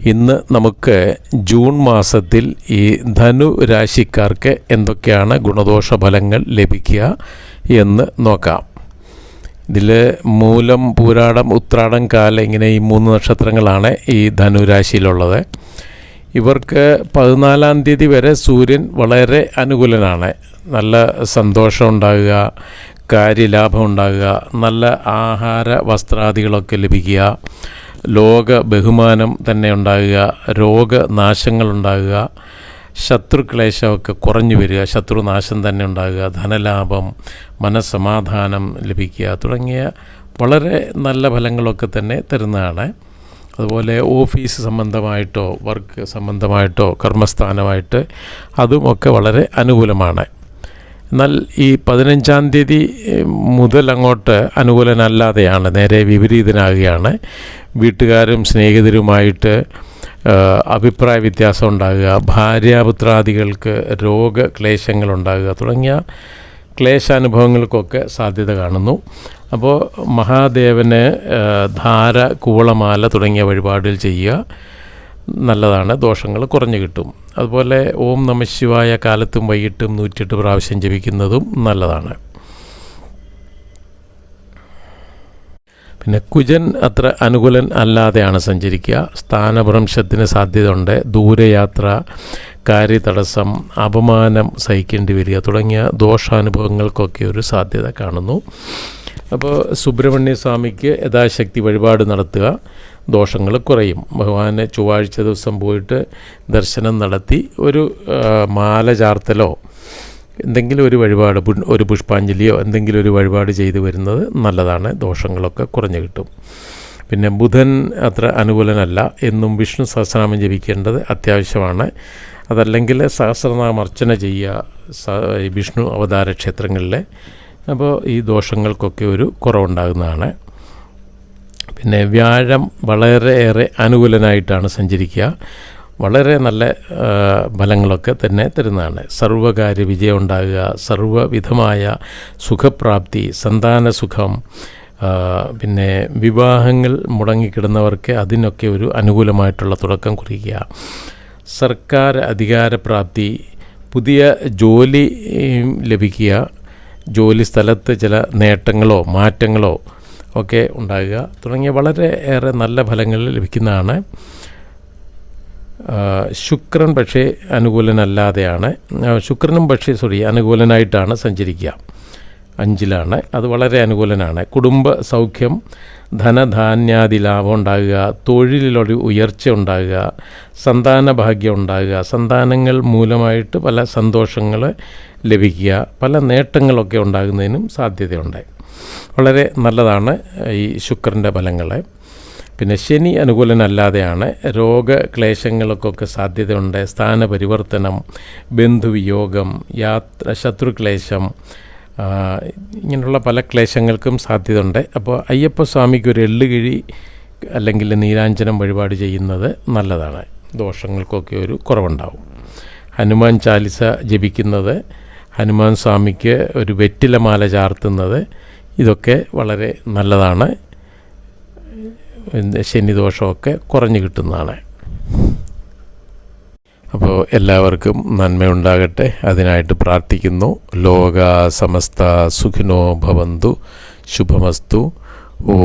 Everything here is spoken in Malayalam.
ഇന്ന് നമുക്ക് ജൂൺ മാസത്തിൽ ഈ ധനു രാശിക്കാർക്ക് എന്തൊക്കെയാണ് ഗുണദോഷ ഫലങ്ങൾ ലഭിക്കുക എന്ന് നോക്കാം. ഇതിൽ മൂലം പൂരാടം ഉത്രാടം കാല ഇങ്ങനെ ഈ മൂന്ന് നക്ഷത്രങ്ങളാണ് ഈ ധനുരാശിയിലുള്ളത് ഇവർക്ക് പതിനാലാം തീയതി വരെ സൂര്യൻ വളരെ അനുകൂലനാണ്. നല്ല സന്തോഷം ഉണ്ടാകുക കാര്യലാഭം ഉണ്ടാകുക നല്ല ആഹാര വസ്ത്രാദികളൊക്കെ ലഭിക്കുക. ലോക ബഹുമാനം തന്നെ ഉണ്ടാകുക രോഗനാശങ്ങളുണ്ടാകുക ശത്രുക്ലേശമൊക്കെ കുറഞ്ഞു വരിക ശത്രുനാശം തന്നെ ഉണ്ടാകുക ധനലാഭം മനസ്സമാധാനം ലഭിക്കുക തുടങ്ങിയ വളരെ നല്ല ഫലങ്ങളൊക്കെ തന്നെ തരുന്നതാണ്. അതുപോലെ ഓഫീസ് സംബന്ധമായിട്ടോ വർക്ക് സംബന്ധമായിട്ടോ കർമ്മസ്ഥാനമായിട്ട് അതുമൊക്കെ വളരെ അനുകൂലമാണ്. എന്നാൽ ഈ പതിനഞ്ചാം തീയതി മുതൽ അങ്ങോട്ട് അനുകൂലനല്ലാതെയാണ് നേരെ വിപരീതനാകുകയാണ്. വീട്ടുകാരും സ്നേഹിതരുമായിട്ട് അഭിപ്രായ വ്യത്യാസം ഉണ്ടാകുക ഭാര്യാപുത്രാദികൾക്ക് രോഗക്ലേശങ്ങൾ ഉണ്ടാകുക തുടങ്ങിയ ക്ലേശാനുഭവങ്ങൾക്കൊക്കെ സാധ്യത കാണുന്നു. അപ്പോൾ മഹാദേവന് ധാര കൂളമാല തുടങ്ങിയ വഴിപാടുകൾ ചെയ്യുക. നല്ലതാണ്. ദോഷങ്ങൾ കുറഞ്ഞു കിട്ടും. അതുപോലെ ഓം നമശിവായ കാലത്തും വൈകിട്ടും നൂറ്റിയെട്ട് പ്രാവശ്യം ജപിക്കുന്നതും നല്ലതാണ്. പിന്നെ കുജൻ അത്ര അനുകൂലൻ അല്ലാതെയാണ് സഞ്ചരിക്കുക. സ്ഥാനഭ്രംശത്തിന് സാധ്യതയുണ്ട്. ദൂരയാത്ര കാര്യതടസ്സം അപമാനം സഹിക്കേണ്ടി വരിക തുടങ്ങിയ ദോഷാനുഭവങ്ങൾക്കൊക്കെ ഒരു സാധ്യത കാണുന്നു. അപ്പോൾ സുബ്രഹ്മണ്യ സ്വാമിക്ക് യഥാശക്തി വഴിപാട് നടത്തുക. ദോഷങ്ങൾ കുറയും. ഭഗവാന് ചൊവ്വാഴ്ച ദിവസം പോയിട്ട് ദർശനം നടത്തി ഒരു മാല ചാർത്തലോ എന്തെങ്കിലും ഒരു വഴിപാട് ഒരു പുഷ്പാഞ്ജലിയോ എന്തെങ്കിലും ഒരു വഴിപാട് ചെയ്തു വരുന്നത് നല്ലതാണ്. ദോഷങ്ങളൊക്കെ കുറഞ്ഞു കിട്ടും. പിന്നെ ബുധൻ അത്ര അനുകൂലനല്ല. എന്നും വിഷ്ണു സഹസ്രനാമം ജപിക്കേണ്ടത് അത്യാവശ്യമാണ്. അതല്ലെങ്കിൽ സഹസ്രനാമം അർച്ചന ചെയ്യുക വിഷ്ണു അവതാര ക്ഷേത്രങ്ങളിലെ. അപ്പോൾ ഈ ദോഷങ്ങൾക്കൊക്കെ ഒരു കുറവുണ്ടാകുന്നതാണ്. പിന്നെ വ്യാഴം വളരെയേറെ അനുകൂലനായിട്ടാണ് സഞ്ചരിക്കുക. വളരെ നല്ല ഫലങ്ങളൊക്കെ തന്നെ തരുന്നതാണ്. സർവകാര്യ വിജയം ഉണ്ടാകുക സർവവിധമായ സുഖപ്രാപ്തി സന്താന സുഖം പിന്നെ വിവാഹങ്ങൾ മുടങ്ങിക്കിടന്നവർക്ക് അതിനൊക്കെ ഒരു അനുകൂലമായിട്ടുള്ള തുടക്കം കുറിക്കുക. സർക്കാർ അധികാരപ്രാപ്തി പുതിയ ജോലി ലഭിക്കുക. ജോലി സ്ഥലത്ത് ചില നേട്ടങ്ങളോ മാറ്റങ്ങളോ ഒക്കെ ഉണ്ടാകുക. തുടങ്ങിയ വളരെ ഏറെ നല്ല ഫലങ്ങൾ ലഭിക്കുന്നതാണ്. ശുക്രൻ പക്ഷേ അനുകൂലനല്ലാതെയാണ്. ശുക്രനും പക്ഷേ സോറി അനുകൂലനായിട്ടാണ് സഞ്ചരിക്കുക. അഞ്ചിലാണ്. അത് വളരെ അനുകൂലനാണ്. കുടുംബ സൗഖ്യം ധനധാന്യാദി ലാഭം ഉണ്ടാകുക തൊഴിലിലൊരു ഉയർച്ച ഉണ്ടാകുക സന്താന ഭാഗ്യം ഉണ്ടാകുക സന്താനങ്ങൾ മൂലമായിട്ട് പല സന്തോഷങ്ങൾ ലഭിക്കുക പല നേട്ടങ്ങളൊക്കെ ഉണ്ടാകുന്നതിനും സാധ്യതയുണ്ട്. വളരെ നല്ലതാണ് ഈ ശുക്രന്റെ ഫലങ്ങളെ. പിന്നെ ശനി അനുകൂലനല്ലാതെയാണ് രോഗക്ലേശങ്ങൾക്കൊക്കെ സാധ്യതയുണ്ട്. സ്ഥാനപരിവർത്തനം ബന്ധുവിയോഗം യാത്ര ശത്രുക്ലേശം ഇങ്ങനെയുള്ള പല ക്ലേശങ്ങൾക്കും സാധ്യതയുണ്ട്. അപ്പോൾ അയ്യപ്പ സ്വാമിക്ക് ഒരു എള്ളുകിഴി അല്ലെങ്കിൽ നീരാഞ്ജനം വഴിപാട് ചെയ്യുന്നത് നല്ലതാണ്. ദോഷങ്ങൾക്കൊക്കെ ഒരു കുറവുണ്ടാവും. ഹനുമാൻ ചാലിസ ജപിക്കുന്നത് ഹനുമാൻ സ്വാമിക്ക് ഒരു വെറ്റിലമാല ചാർത്തുന്നത് ഇതൊക്കെ വളരെ നല്ലതാണ്. ശനിദോഷമൊക്കെ കുറഞ്ഞു കിട്ടുന്നതാണ്. അപ്പോൾ എല്ലാവർക്കും നന്മയുണ്ടാകട്ടെ. അതിനായിട്ട് പ്രാർത്ഥിക്കുന്നു. ലോക സമസ്ത സുഖിനോ ഭവന്തു. ശുഭമസ്തു. ഓ